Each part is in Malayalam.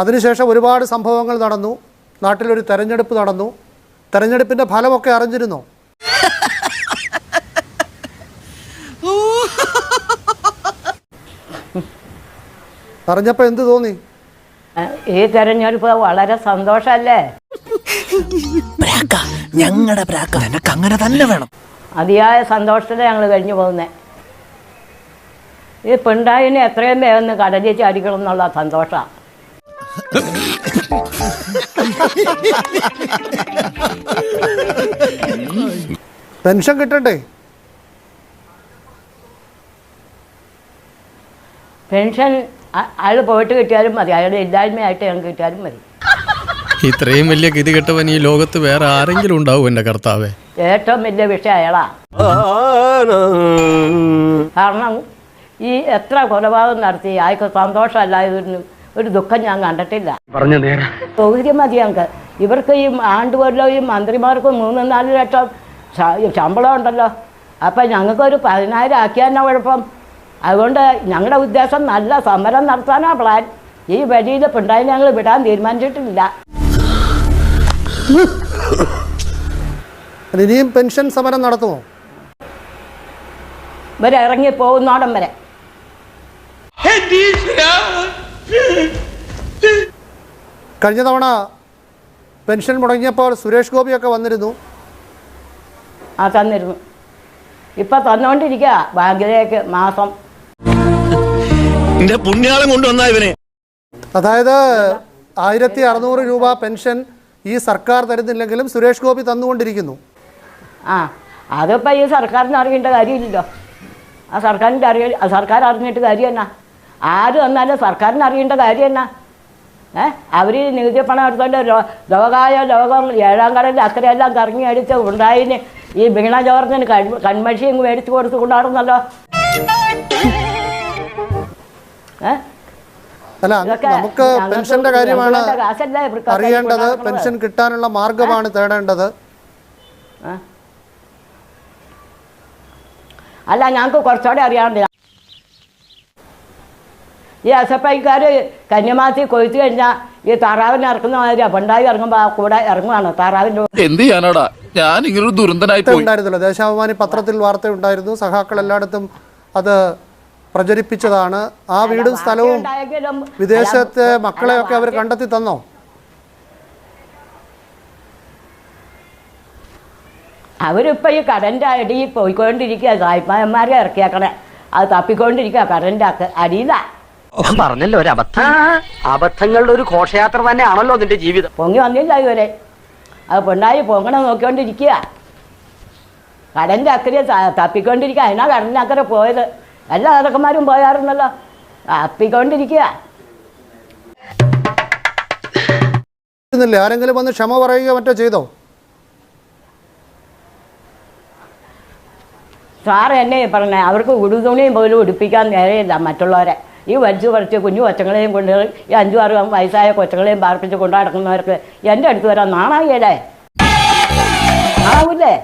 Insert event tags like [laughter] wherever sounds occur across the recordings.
അതിനുശേഷം ഒരുപാട് സംഭവങ്ങൾ നടന്നു. നാട്ടിലൊരു തെരഞ്ഞെടുപ്പ് നടന്നു. തെരഞ്ഞെടുപ്പിന്റെ ഫലമൊക്കെ അറിഞ്ഞിരുന്നോ? അറിഞ്ഞപ്പോൾ എന്ത് തോന്നി? ഈ തെരഞ്ഞെടുപ്പ് വളരെ സന്തോഷല്ലേ? ഞങ്ങളുടെ അങ്ങനെ തന്നെ വേണം. അതിയായ സന്തോഷത്തിൽ ഞങ്ങൾ കഴിഞ്ഞു പോകുന്നത് ഈ പിണ്ടായിനെ എത്രയും വേഗം ഒന്ന് കടലിൽ ചാടിക്കണം എന്നുള്ള സന്തോഷമാണ് പെൻഷൻ കിട്ടണ്ടേ? പെൻഷൻ അയാൾ പോയിട്ട് കിട്ടിയാലും മതി. അയാളുടെ ഇല്ലായ്മയായിട്ട് ഞങ്ങൾക്ക് കിട്ടിയാലും മതി. ഇത്രയും വലിയ ഗതി കെട്ടവൻ ഈ ലോകത്ത് വേറെ ആരെങ്കിലും ഉണ്ടാവും എന്റെ കർത്താവേ. ഏറ്റവും വലിയ വിഷയം അയാളാ. കാരണം ഈ എത്ര കൊലപാതകം നടത്തി അയാൾക്ക് സന്തോഷമല്ലായതൊന്നും ഒരു ദുഃഖം ഞാൻ കണ്ടിട്ടില്ല. പറഞ്ഞു നേരം. സൗകര്യം മതി ഞങ്ങൾക്ക് ഇവർക്ക് ഈ ആണ്ടുകൊല്ലോ ഈ മന്ത്രിമാർക്ക് മൂന്ന് നാല് ലക്ഷം ശമ്പളം ഉണ്ടല്ലോ. അപ്പം ഞങ്ങൾക്കൊരു പതിനായിരം ആക്കിയാൽ കുഴപ്പം? അതുകൊണ്ട് ഞങ്ങളുടെ ഉദ്ദേശം നല്ല സമരം നടത്താനാ പ്ലാൻ ഈ വഴിയിൽ പിണ്ടായി ഞങ്ങൾ വിടാൻ തീരുമാനിച്ചിട്ടില്ല. ഇനിയും പെൻഷൻ സമരം നടത്തുമോ ഇവരെ ഇറങ്ങി പോകുന്നോടം വരെ. കഴിഞ്ഞ തവണ പെൻഷൻ മുടങ്ങിയപ്പോൾ സുരേഷ് ഗോപിയൊക്കെ വന്നിരുന്നു. ആ തന്നിരുന്നു. ഇപ്പൊ തന്നുകൊണ്ടിരിക്കുക ബാങ്കിലേക്ക് മാസം. പുണ്യാളം കൊണ്ടുവന്ന ഇവനെ. അതായത് ആയിരത്തി അറുന്നൂറ് രൂപ പെൻഷൻ ഈ സർക്കാർ തരുന്നില്ലെങ്കിലും സുരേഷ് ഗോപി തന്നുകൊണ്ടിരിക്കുന്നു. ആ അതിപ്പോൾ ഈ സർക്കാരിന് അറിയേണ്ട കാര്യമില്ലല്ലോ. ആ സർക്കാരിന്റെ അറിയ സർക്കാർ അറിഞ്ഞിട്ട് കാര്യം എന്നാ? ആര് വന്നാലും സർക്കാരിന് അറിയേണ്ട കാര്യം എന്നാ? ഏ അവർ നികുതി പണം എടുത്തോണ്ട് ലോകായ ലോകം ഏഴാം കടലിൽ അക്കരയെല്ലാം കറങ്ങി അടിച്ച് ഉണ്ടായിന് ഈ വീണ ജോർജിന് കൺ ഇങ്ങ് മേടിച്ച് കൊടുത്ത് കൊണ്ടാടുന്നല്ലോ ഏ? അല്ല നമുക്ക് പെൻഷന്റെ കാര്യമാണ് അറിയേണ്ടത്. പെൻഷൻ കിട്ടാനുള്ള മാർഗമാണ് തേടേണ്ടത്. അല്ല ഞങ്ങൾക്ക് കുറച്ചുകൂടെ അറിയാണ്ട് ഈ അസപ്പൈക്കാർ കന്യമാസി കൊയ്ത്ത് കഴിഞ്ഞാൽ ഈ താറാവിനെ ഇറക്കുന്ന മാതിരി പണ്ടായി ഇറങ്ങുമ്പോൾ ആ കൂടെ ഇറങ്ങുവാണ്. താറാവിന്റെ എന്ത് ചെയ്യാനാടാ? ഞാൻ ഇങ്ങനൊരു ദുരന്തനായി ഉണ്ടായിരുന്നില്ല ഉണ്ടായിരുന്നല്ലോ ദേശാഭിമാനി പത്രത്തിൽ വാർത്ത ഉണ്ടായിരുന്നു സഖാക്കൾ എല്ലായിടത്തും അത് പ്രചരിപ്പിച്ചതാണ്. ആ വീടും സ്ഥലവും വിദേശത്തെ മക്കളെയൊക്കെ അവർ കണ്ടെത്തി തന്നോ? അവരിപ്പോൾ ഈ കടന്റെ അടി പോയിക്കൊണ്ടിരിക്കുക സായിപ്പായന്മാരെ ഇറക്കിയേക്കണേ. അത് തപ്പിക്കൊണ്ടിരിക്കുക കടന്റെ അടിയിലാണ് ഞാൻ പറഞ്ഞല്ലോ ഒരു അബദ്ധം. അബദ്ധങ്ങളുടെ ഒരു ഘോഷയാത്ര തന്നെയാണല്ലോ നിന്റെ ജീവിതം. പൊങ്ങി വന്നില്ല ഇതുവരെ. അത് പെണ്ണായി പൊങ്ങണം നോക്കിക്കൊണ്ടിരിക്കുക കടന്റെ അക്കരെ തപ്പിക്കൊണ്ടിരിക്കുക അതിനാ കടന്റെ അക്കരെ പോയത്? എല്ലാ നേതാക്കന്മാരും പോയാറുണ്ടല്ലോ തപ്പിക്കൊണ്ടിരിക്കുക ആരെങ്കിലും വന്ന് ക്ഷമ പറയുകയോ മറ്റോ ചെയ്തോ? സാറ് എന്നെ പറഞ്ഞ അവർക്ക് ഉടുതുണിയും പോലും ഉടുപ്പിക്കാൻ നേരെയില്ല മറ്റുള്ളവരെ. ഈ വലിച്ചു പറിച്ച് കുഞ്ഞു കൊച്ചങ്ങളെയും കൊണ്ട് ഈ അഞ്ചു ആറ് വയസ്സായ കൊച്ചങ്ങളെയും പാർപ്പിച്ച് കൊണ്ടു നടക്കുന്നവർക്ക് എന്റെ അടുത്ത് വരാൻ നാണായില്ലേ? ആവൂലേ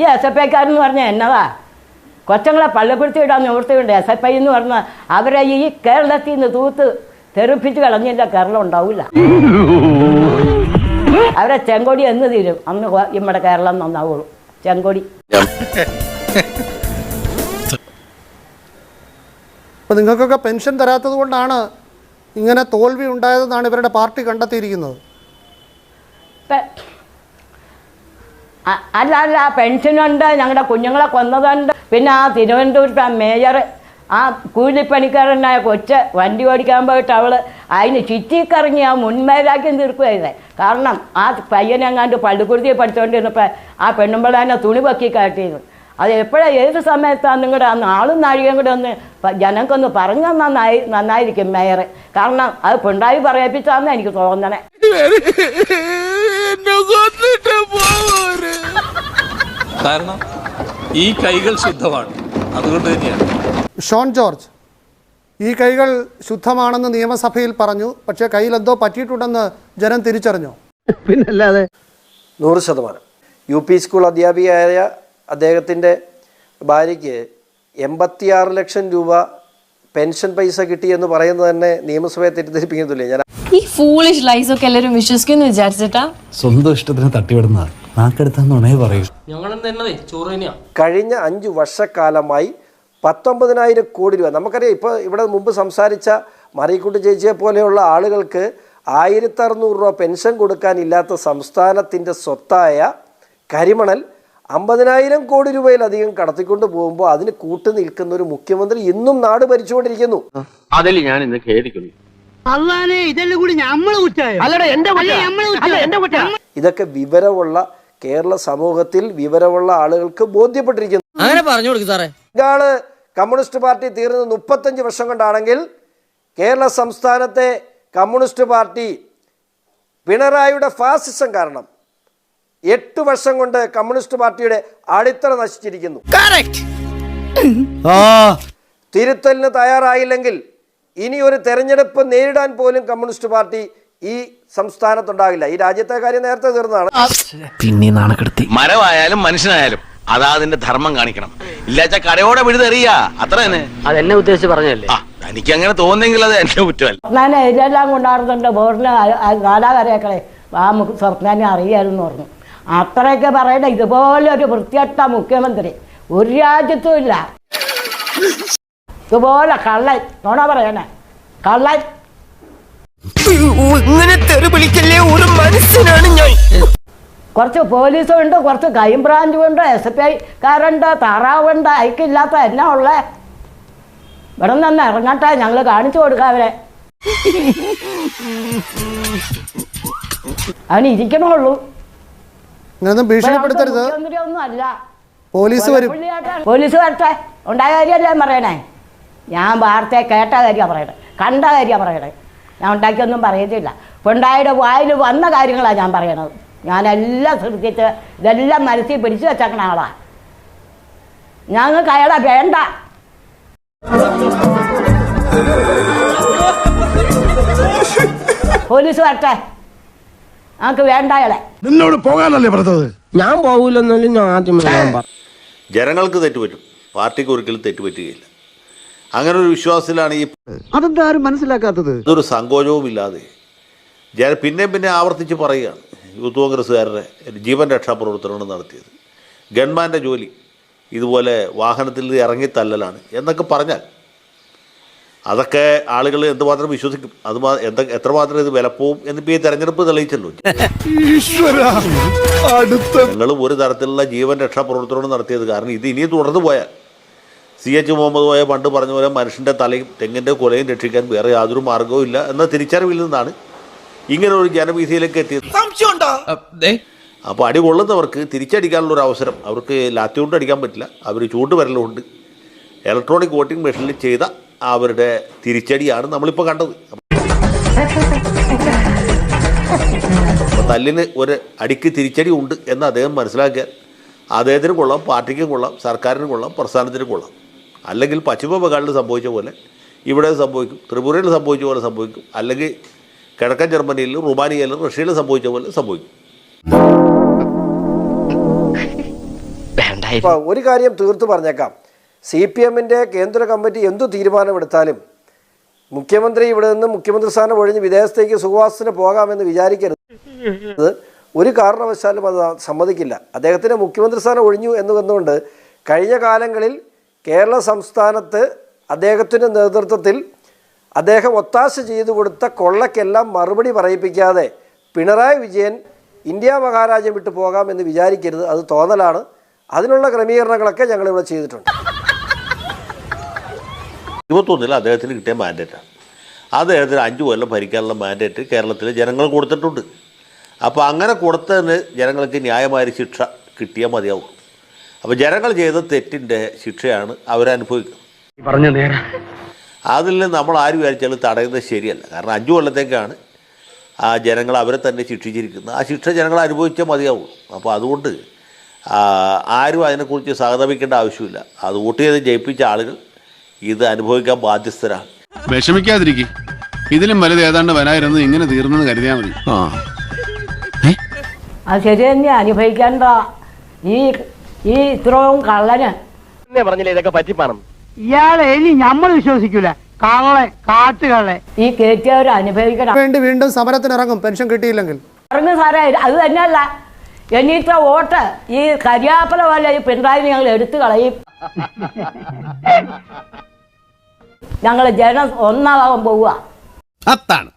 ഈ എസ് എഫ് ഐക്കാരെന്ന് പറഞ്ഞാൽ എന്നതാ? കൊച്ചങ്ങളെ പള്ളിക്കുടുത്തി ഇടാൻ നിവൃത്തിയുണ്ട്. എസ് എഫ് ഐ എന്ന് പറഞ്ഞാൽ അവരെ ഈ കേരളത്തിൽ നിന്ന് തൂത്ത് തെറിപ്പിച്ച് കളഞ്ഞില്ല കേരളം ഉണ്ടാവില്ല അവരെ ചെങ്കൊടി എന്ന് തീരും. അന്ന് നമ്മുടെ കേരളം നന്നാവുള്ളൂ. ചെങ്കൊടി. [laughs] അപ്പോൾ നിങ്ങൾക്കൊക്കെ പെൻഷൻ തരാത്തത് കൊണ്ടാണ് ഇങ്ങനെ തോൽവി ഉണ്ടായതെന്നാണ് ഇവരുടെ പാർട്ടി കണ്ടെത്തിയിരിക്കുന്നത്. അല്ല അല്ല പെൻഷനുണ്ട് ഞങ്ങളുടെ കുഞ്ഞുങ്ങളെ കൊന്നതുണ്ട്. പിന്നെ ആ തിരുവനന്തപുരത്ത് ആ മേയർ ആ കൂലിപ്പണിക്കാരനായ കൊച്ച് വണ്ടി ഓടിക്കാൻ പോയിട്ട് അവൾ അതിന് ചുറ്റിക്കറങ്ങി ആ മുൻമേലാക്കി തീർക്കുമായിരുന്നേ കാരണം ആ പയ്യനെങ്ങാണ്ട് പള്ളിക്കുരുതി പഠിച്ചുകൊണ്ടിരുന്നപ്പോൾ ആ പെണ്ണുമ്പിളേനെ തുണി പൊക്കി കാട്ടിയിരുന്നു. അത് എപ്പോഴാണ് ഏത് സമയത്താണ് നിങ്ങളുടെ ആ നാളും നാഴികയും കൂടെ ഒന്ന് ജനങ്ങൾക്കൊന്ന് പറഞ്ഞു നന്നായി നന്നായിരിക്കും മേയർ കാരണം അത് പിണ്ടായി പറയിപ്പിച്ചാന്ന് എനിക്ക് തോന്നണേ. കാരണം ഈ കൈകൾ ശുദ്ധമാണ്. അതുകൊണ്ട് തന്നെയാണ്. ഷോൺ ജോർജ് ഈ കൈകൾ ശുദ്ധമാണെന്ന് നിയമസഭയിൽ പറഞ്ഞു പക്ഷേ കയ്യിൽ എന്തോ പറ്റിയിട്ടുണ്ടെന്ന് ജനം തിരിച്ചറിഞ്ഞു. പിന്നല്ലാതെ? നൂറ് ശതമാനം. യു പി സ്കൂൾ അധ്യാപികയായ അദ്ദേഹത്തിന്റെ ഭാര്യയ്ക്ക് എൺപത്തിയാറ് ലക്ഷം രൂപ പെൻഷൻ പൈസ കിട്ടിയെന്ന് പറയുന്നത് തന്നെ നിയമസഭയെ തെറ്റിദ്ധരിപ്പിക്കുന്നില്ലേ. ഞാൻ ഈ ഫൂളിഷ് ലൈസ് ഒക്കെ എല്ലാവരും വിശ്വസിക്കുന്നു വിചാരിച്ചിട്ടാ? സ്വന്തം ഇഷ്ടത്തിന് തട്ടിവിടുന്ന നാക്കെടുത്താന്നുണേ പറയൂ. കഴിഞ്ഞ അഞ്ചു വർഷക്കാലമായി പത്തൊമ്പതിനായിരം കോടി രൂപ. നമുക്കറിയാം ഇപ്പോൾ ഇവിടെ മുമ്പ് സംസാരിച്ച മറിയക്കുട്ടി ചേച്ചിയെ പോലെയുള്ള ആളുകൾക്ക് ആയിരത്തി അറുന്നൂറ് രൂപ പെൻഷൻ കൊടുക്കാനില്ലാത്ത സംസ്ഥാനത്തിന്റെ സ്വത്തായ കരിമണൽ അമ്പതിനായിരം കോടി രൂപയിലധികം കടത്തിക്കൊണ്ട് പോകുമ്പോൾ അതിന് കൂട്ടു നിൽക്കുന്ന ഒരു മുഖ്യമന്ത്രി ഇന്നും നാട് ഭരിച്ചുകൊണ്ടിരിക്കുന്നു. അതിൽ ഞാൻ ഇന്ന് ഖേദിക്കുന്നു. ഇതൊക്കെ വിവരമുള്ള കേരള സമൂഹത്തിൽ വിവരമുള്ള ആളുകൾക്ക് ബോധ്യപ്പെട്ടിരിക്കുന്നു. അങ്ങനെ പറഞ്ഞു കൊടുക്കും സാറേ. ഇയാൾ കമ്മ്യൂണിസ്റ്റ് പാർട്ടി തീർന്നത് മുപ്പത്തഞ്ച് വർഷം കൊണ്ടാണെങ്കിൽ കേരള സംസ്ഥാനത്തെ കമ്മ്യൂണിസ്റ്റ് പാർട്ടി പിണറായിയുടെ ഫാസിസം കാരണം എട്ട് വർഷം കൊണ്ട് കമ്മ്യൂണിസ്റ്റ് പാർട്ടിയുടെ അടിത്തറ നശിച്ചിരിക്കുന്നു. തിരുത്തലിന് തയ്യാറായില്ലെങ്കിൽ ഇനി ഒരു തെരഞ്ഞെടുപ്പ് നേരിടാൻ പോലും കമ്മ്യൂണിസ്റ്റ് പാർട്ടി ഈ സംസ്ഥാനത്തുണ്ടാകില്ല. ഈ രാജ്യത്തെ കാര്യം നേരത്തെ തീർന്നതാണ്. പിന്നെ മരമായാലും മനുഷ്യനായാലും അതാ അതിന്റെ ധർമ്മം കാണിക്കണം. ഇല്ലാച്ച കടയോടെ വിഴുതെറിയ. അത്ര തന്നെ. അതെന്നെ ഉദ്ദേശിച്ച് പറഞ്ഞല്ലേ എനിക്ക് അങ്ങനെ തോന്നുന്നെങ്കിൽ അത് എന്റെ കുറ്റമല്ല. ഇതെല്ലാം കൊണ്ടാടുന്നുണ്ട് ബോറിന് കാലാകരേക്കളെ ആ മു- സ്വപ്നാനെ അറിയാമെന്ന് പറഞ്ഞു. അത്രയൊക്കെ പറയണ്ട ഇതുപോലെ ഒരു വൃത്തിയട്ട മുഖ്യമന്ത്രി ഒരു രാജ്യത്തും ഇല്ല. ഇതുപോലെ കള്ളൻ നോണ പറയണേ. കള്ളൻ. ഇങ്ങനെ തെറി വിളിക്കല്ലേ ഒരു മനുഷ്യനാണ് ഞാൻ. കുറച്ച് പോലീസും ഉണ്ട് കുറച്ച് ക്രൈംബ്രാഞ്ചും ഉണ്ട് എസ് എഫ് ഐക്കാരുണ്ട് താറാവുണ്ട് അയക്കില്ലാത്ത എന്നാ ഉള്ളേ? ഇവിടെ നിന്ന് ഇറങ്ങട്ടെ ഞങ്ങൾ കാണിച്ചു കൊടുക്കാം അവരെ. അവന് ഇരിക്കണുള്ളൂ. ഇങ്ങനൊന്നും ഭീഷണിപ്പെടുത്തരുത്. ഒന്നും അല്ല പോലീസ് വരും. പോലീസ് വരട്ടെ. ഉണ്ടായ കാര്യമല്ലേ ഞാൻ പറയണേ? ഞാൻ വാർത്ത കേട്ട കാര്യമാണ് പറയണേ. കണ്ട കാര്യമാണ് പറയണേ. ഞാൻ ഉണ്ടാക്കിയൊന്നും പറയത്തില്ല. ഉണ്ടായുടെ വായിൽ വന്ന കാര്യങ്ങളാണ് ഞാൻ പറയണത്. ഞാനെല്ലാം ശ്രദ്ധിച്ച് ഇതെല്ലാം മനസ്സിൽ പിടിച്ചു വെച്ചേക്കണ ആളാ. ഞങ്ങൾക്ക് അയാളെ വേണ്ട. പോലീസ് വരട്ടെ. ഞങ്ങൾക്ക് വേണ്ട അയാളെ. നിന്നോട് പോകാനല്ലേ പറഞ്ഞത്? ഞാൻ പോകില്ലെന്നാലും ഞാൻ ആദ്യമേ പറഞ്ഞു ജനങ്ങൾക്ക് തെറ്റുപറ്റും. പാർട്ടിക്ക് ഒരിക്കലും തെറ്റുപറ്റുകയില്ല. അങ്ങനെ ഒരു വിശ്വാസത്തിലാണ് ഈ അതെന്താ ആരും മനസ്സിലാക്കാത്തത്? ഇതൊരു സങ്കോചവും ഇല്ലാതെ ജന പിന്നെ പിന്നെ ആവർത്തിച്ച് പറയുകയാണ്. യൂത്ത് കോൺഗ്രസ്സുകാരുടെ ജീവൻ രക്ഷാ പ്രവർത്തനമാണ് നടത്തിയത്. ഗൺമാന്റെ ജോലി ഇതുപോലെ വാഹനത്തിൽ ഇറങ്ങിത്തല്ലലാണ് ഇറങ്ങി തല്ലലാണ് എന്നൊക്കെ പറഞ്ഞാൽ അതൊക്കെ ആളുകൾ എന്തുമാത്രം വിശ്വസിക്കും? അത് എന്ത എത്രമാത്രം ഇത് വിലപ്പോവും എന്നിപ്പോൾ ഈ തെരഞ്ഞെടുപ്പ് തെളിയിച്ചല്ലോ. നിങ്ങളും ഒരു തരത്തിലുള്ള ജീവൻ രക്ഷാ പ്രവർത്തനവും നടത്തിയത്. കാരണം ഇത് ഇനിയും തുടർന്നു പോയാൽ സി എച്ച് മുഹമ്മദ് പോയ പണ്ട് പറഞ്ഞ പോലെ മനുഷ്യന്റെ തലയും തെങ്ങിന്റെ കൊലയും രക്ഷിക്കാൻ വേറെ യാതൊരു മാർഗവും ഇല്ല എന്ന തിരിച്ചറിവിൽ നിന്നാണ് ഇങ്ങനെ ഒരു ജനഭീതിയിലേക്ക് എത്തിയത് അപ്പോൾ അടി കൊള്ളുന്നവർക്ക് തിരിച്ചടിക്കാനുള്ള ഒരു അവസരം. അവർക്ക് ലാത്തി കൊണ്ട് അടിക്കാൻ പറ്റില്ല. അവർ ചൂണ്ട് വരലുണ്ട്. ഇലക്ട്രോണിക് വോട്ടിംഗ് മെഷീനിൽ ചെയ്ത അവരുടെ തിരിച്ചടിയാണ് നമ്മളിപ്പോൾ കണ്ടത്. അപ്പോൾ തല്ലിന് ഒരു അടിക്ക് തിരിച്ചടി ഉണ്ട് എന്ന് അദ്ദേഹം മനസ്സിലാക്കിയാൽ അദ്ദേഹത്തിന് കൊള്ളാം പാർട്ടിക്കും കൊള്ളാം സർക്കാരിനും കൊള്ളാം പ്രസ്ഥാനത്തിനും കൊള്ളാം. അല്ലെങ്കിൽ പശ്ചിമ ബംഗാളിൽ സംഭവിച്ച പോലെ ഇവിടെ സംഭവിക്കും ത്രിപുരയിൽ സംഭവിച്ച പോലെ സംഭവിക്കും. അല്ലെങ്കിൽ കിഴക്കൻ ജർമ്മനിയിലും റുമാനിയയിലും റഷ്യയിലും സംഭവിച്ച പോലെ സംഭവിക്കും. ഒരു കാര്യം തീർത്തു പറഞ്ഞേക്കാം. സി പി എമ്മിന്റെ കേന്ദ്ര കമ്മിറ്റി എന്തു തീരുമാനമെടുത്താലും മുഖ്യമന്ത്രി ഇവിടെ നിന്ന് മുഖ്യമന്ത്രി സ്ഥാനം ഒഴിഞ്ഞ് വിദേശത്തേക്ക് സുഖവാസത്തിന് പോകാമെന്ന് വിചാരിക്കരുത്. ഒരു കാരണവശാലും അത് സമ്മതിക്കില്ല. അദ്ദേഹത്തിന് മുഖ്യമന്ത്രി സ്ഥാനം ഒഴിഞ്ഞു എന്ന് വന്നുകൊണ്ട് കഴിഞ്ഞ കാലങ്ങളിൽ കേരള സംസ്ഥാനത്ത് അദ്ദേഹത്തിന്റെ നേതൃത്വത്തിൽ അദ്ദേഹം ഒത്താശ ചെയ്തു കൊടുത്ത കൊള്ളക്കെല്ലാം മറുപടി പറയിപ്പിക്കാതെ പിണറായി വിജയൻ ഇന്ത്യ മഹാരാജ്യം വിട്ടു പോകാം എന്ന് വിചാരിക്കരുത് അത് തോന്നലാണ്. അതിനുള്ള ക്രമീകരണങ്ങളൊക്കെ ഞങ്ങളിവിടെ ചെയ്തിട്ടുണ്ട്. ഇരുപത്തൊന്നിൽ അദ്ദേഹത്തിന് കിട്ടിയ മാൻഡേറ്റാണ് അദ്ദേഹത്തിന് അഞ്ച് കൊല്ലം ഭരിക്കാനുള്ള മാൻഡേറ്റ് കേരളത്തിലെ ജനങ്ങൾ കൊടുത്തിട്ടുണ്ട്. അപ്പോൾ അങ്ങനെ കൊടുത്തതിന് ജനങ്ങൾക്ക് ന്യായമായ ശിക്ഷ കിട്ടിയാൽ മതിയാവും. അപ്പോൾ ജനങ്ങൾ ചെയ്ത തെറ്റിന്റെ ശിക്ഷയാണ് അവരനുഭവിക്കുന്നത്. പറഞ്ഞു നേരം. അതിൽ നമ്മൾ ആര് വിചാരിച്ചാലും തടയുന്നത് ശരിയല്ല. കാരണം അഞ്ച് കൊല്ലത്തേക്കാണ് ആ ജനങ്ങൾ അവരെ തന്നെ ശിക്ഷിച്ചിരിക്കുന്നത്. ആ ശിക്ഷ ജനങ്ങൾ അനുഭവിച്ചാൽ മതിയാവും അപ്പോൾ അതുകൊണ്ട് ആ, ആരും അതിനെക്കുറിച്ച് സഹതപിക്കേണ്ട ആവശ്യമില്ല. അത് വോട്ട് ചെയ്ത് ജയിപ്പിച്ച ആളുകൾ ഇത് അനുഭവിക്കാൻ ബാധ്യസ്ഥരാണ്. വിഷമിക്കാതിരിക്കും. ഇതിലും വലുത് ഏതാണ്ട് വരായിരുന്നു ഇങ്ങനെ തീർന്നെന്ന് കരുതിയാൽ മതി. അത് ശരി തന്നെ അനുഭവിക്കേണ്ട. ഈ ഈ ഇത്രയും കള്ളന്. പറഞ്ഞില്ലേ ഇതൊക്കെ പറ്റിപ്പാണം ഇയാളെ ഇനി നമ്മൾ വിശ്വസിക്കൂല. കള്ളെ കാട്ടുകളെ ഈ കയറ്റിയവർ അനുഭവിക്കണം. വേണ്ടി വീണ്ടും സമരത്തിനിറങ്ങും. പെൻഷൻ കിട്ടിയില്ലെങ്കിൽ. ഇറങ്ങും സാറേ. അത് തന്നെയല്ല. എന്നിട്ട് വോട്ട് ഈ കരിയാപ്പല പോലെ ഈ പിണറായി ഞങ്ങൾ എടുത്തു കളയും. ഞങ്ങൾ ജനം ഒന്നാവാൻ പോവുക. അത്താണ്.